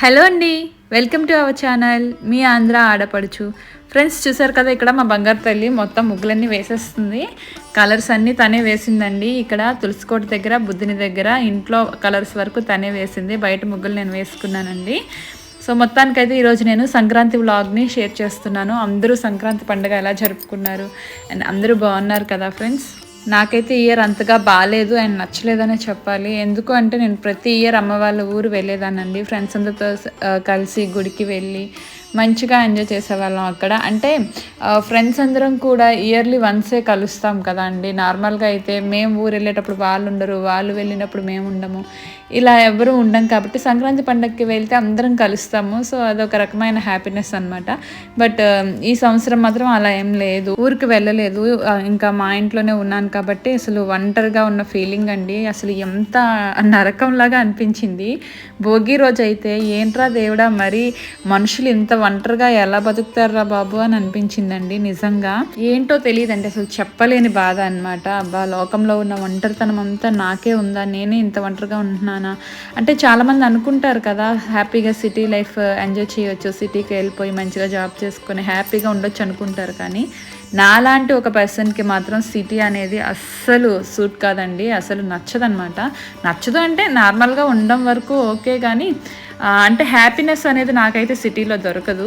Hello అండి welcome to our channel. మీ ఆంధ్ర ఆడపడుచు. ఫ్రెండ్స్ చూసారు కదా ఇక్కడ మా బంగారు తల్లి మొత్తం ముగ్గులన్నీ వేసేస్తుంది. కలర్స్ అన్నీ తనే వేసిందండి. ఇక్కడ తులసికోట దగ్గర బుద్ధుని దగ్గర ఇంట్లో కలర్స్ వరకు తనే వేసింది. బయట ముగ్గులు నేను వేసుకున్నానండి. సో మొత్తానికైతే ఈరోజు నేను సంక్రాంతి వ్లాగ్ని షేర్ చేస్తున్నాను. అందరూ సంక్రాంతి పండుగ ఎలా జరుపుకున్నారు? అండ్ అందరూ బాగున్నారు కదా ఫ్రెండ్స్? నాకైతే ఇయర్ అంతగా బాగాలేదు అండ్ నచ్చలేదనే చెప్పాలి. ఎందుకు అంటే నేను ప్రతి ఇయర్ అమ్మ వాళ్ళ ఊరు వెళ్ళేదానండి ఫ్రెండ్స్ అందరితో కలిసి గుడికి వెళ్ళి మంచిగా ఎంజాయ్ చేసేవాళ్ళం అక్కడ. అంటే ఫ్రెండ్స్ అందరం కూడా ఇయర్లీ వన్సే కలుస్తాం కదా అండి. నార్మల్గా అయితే మేము ఊరు వెళ్ళేటప్పుడు వాళ్ళు ఉండరు వాళ్ళు వెళ్ళినప్పుడు మేము ఉండము. ఇలా ఎవరు ఉండం కాబట్టి సంక్రాంతి పండగకి వెళ్తే అందరం కలుస్తాము. సో అదొక రకమైన హ్యాపీనెస్ అనమాట బట్ ఈ సంవత్సరం మాత్రం అలా ఏం లేదు. ఊరికి వెళ్ళలేదు. ఇంకా మా ఇంట్లోనే ఉన్నాను కాబట్టి అసలు ఒంటరిగా ఉన్న ఫీలింగ్ అండి. అసలు ఎంత నరకంలాగా అనిపించింది. భోగి రోజు అయితే ఏంట్రా దేవుడా మరి మనుషులు ఇంత ఒంటరిగా ఎలా బతుకుతారా బాబు అని అనిపించిందండి నిజంగా. ఏంటో తెలియదండి అసలు చెప్పలేని బాధ అనమాట అబ్బా లోకంలో ఉన్న ఒంటరితనం అంతా నాకే ఉందా? నేనే ఇంత ఒంటరిగా ఉంటున్నానా? అంటే చాలామంది అనుకుంటారు కదా హ్యాపీగా సిటీ లైఫ్ ఎంజాయ్ చేయొచ్చు సిటీకి వెళ్ళిపోయి మంచిగా జాబ్ చేసుకొని హ్యాపీగా ఉండొచ్చు అనుకుంటారు కానీ నాలాంటి ఒక పర్సన్కి మాత్రం సిటీ అనేది అస్సలు సూట్ కాదండి అసలు నచ్చదనమాట నచ్చదు అంటే నార్మల్గా ఉండడం వరకు ఓకే కానీ అంటే హ్యాపీనెస్ అనేది నాకైతే సిటీలో దొరకదు.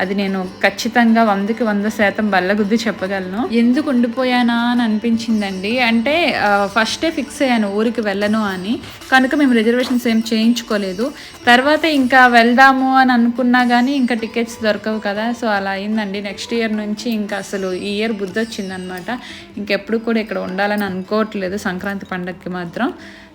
అది నేను ఖచ్చితంగా వందకి వంద శాతం బల్లగుద్ది చెప్పగలను. ఎందుకు ఉండిపోయానా అని అనిపించిందండి. అంటే ఫస్టే ఫిక్స్ అయ్యాను ఊరికి వెళ్ళను అని. కనుక మేము రిజర్వేషన్స్ ఏం చేయించుకోలేదు. తర్వాత ఇంకా వెళ్దాము అని అనుకున్నా కానీ ఇంకా టికెట్స్ దొరకవు కదా. సో అలా అయిందండి. నెక్స్ట్ ఇయర్ నుంచి ఇంకా అసలు ఈ ఇయర్ బుద్ధి వచ్చిందనమాట. ఇంకెప్పుడు కూడా ఇక్కడ ఉండాలని అనుకోవట్లేదు సంక్రాంతి పండగకి మాత్రం.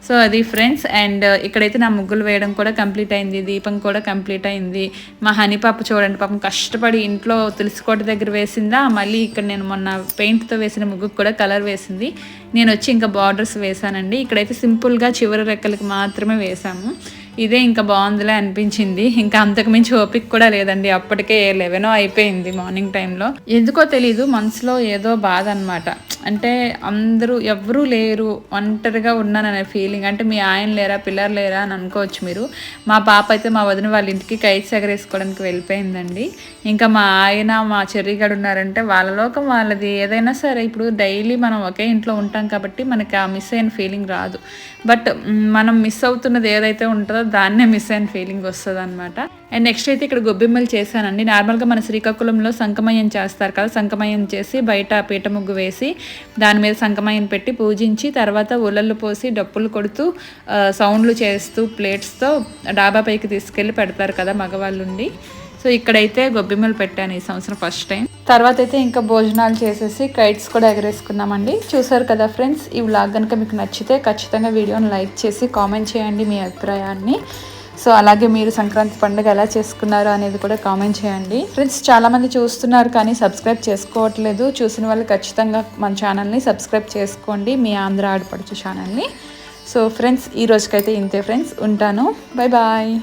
సో అది ఫ్రెండ్స్ అండ్ uh, ఇక్కడైతే నా ముగ్గులు వేయడం కూడా కంప్లీట్ అయింది దీపం కూడా కంప్లీట్ అయింది. మా హనీ పాప చూడండి పాపం కష్టపడి ఇంట్లో తులసికోట దగ్గర వేసిందా మళ్ళీ ఇక్కడ నేను మొన్న పెయింట్తో వేసిన ముగ్గుకు కూడా కలర్ వేసింది. నేను వచ్చి ఇంకా బార్డర్స్ వేసానండి ఇక్కడైతే సింపుల్గా చివరి రెక్కలకి మాత్రమే వేసాము ఇదే ఇంకా బాగుందిలే అనిపించింది. ఇంకా అంతకు మించి ఓపిక కూడా లేదండి. అప్పటికే లెవెనో అయిపోయింది మార్నింగ్ టైంలో ఎందుకో తెలీదు మనసులో ఏదో బాధ అనమాట అంటే అందరూ ఎవరూ లేరు ఒంటరిగా ఉన్నాననే ఫీలింగ్ అంటే మీ ఆయన లేరా పిల్లలు లేరా అని అనుకోవచ్చు మీరు. మా పాప అయితే మా వదిన వాళ్ళ ఇంటికి కైట్స్ ఎగరేసుకోవడానికి వెళ్ళిపోయిందండి. ఇంకా మా ఆయన మా చెర్రిగాడు ఉన్నారంటే వాళ్ళ లోకం వాళ్ళది. ఏదైనా సరే ఇప్పుడు డైలీ మనం ఒకే ఇంట్లో ఉంటాం కాబట్టి మనకి ఆ మిస్ అయిన ఫీలింగ్ రాదు. బట్ మనం మిస్ అవుతున్నది ఏదైతే ఉంటుందో దాన్నే మిస్ అయిన ఫీలింగ్ వస్తుంది అనమాట అండ్ నెక్స్ట్ అయితే ఇక్కడ గొబ్బెమ్మలు చేశానండి. నార్మల్గా మన శ్రీకాకుళంలో సంకమయం చేస్తారు కదా సంకమయం చేసి బయట పీట ముగ్గు వేసి దాని మీద సంకమయం పెట్టి పూజించి తర్వాత ఉలళ్ళు పోసి డప్పులు కొడుతూ సౌండ్లు చేస్తూ ప్లేట్స్తో డాబా పైకి తీసుకెళ్ళి పెడతారు కదా మగవాళ్ళుండి. సో ఇక్కడైతే గొబ్బెమ్మలు పెట్టాను ఈ సంవత్సరం ఫస్ట్ టైం. తర్వాత అయితే ఇంకా భోజనాలు చేసేసి కైట్స్ కూడా ఎగరేసుకున్నామండి. చూసారు కదా ఫ్రెండ్స్ ఈ వ్లాగ్ కనుక మీకు నచ్చితే ఖచ్చితంగా వీడియోని లైక్ చేసి కామెంట్ చేయండి మీ అభిప్రాయాన్ని. సో అలాగే మీరు సంక్రాంతి పండుగ ఎలా చేసుకున్నారు అనేది కూడా కామెంట్ చేయండి. ఫ్రెండ్స్ చాలామంది చూస్తున్నారు కానీ సబ్స్క్రైబ్ చేసుకోవట్లేదు. చూసిన వాళ్ళు ఖచ్చితంగా మన ఛానల్ని సబ్స్క్రైబ్ చేసుకోండి. మీ ఆంధ్ర ఆడపడుచు ఛానల్ని. సో ఫ్రెండ్స్ ఈ రోజుకైతే ఇంతే ఫ్రెండ్స్ ఉంటాను. Bye bye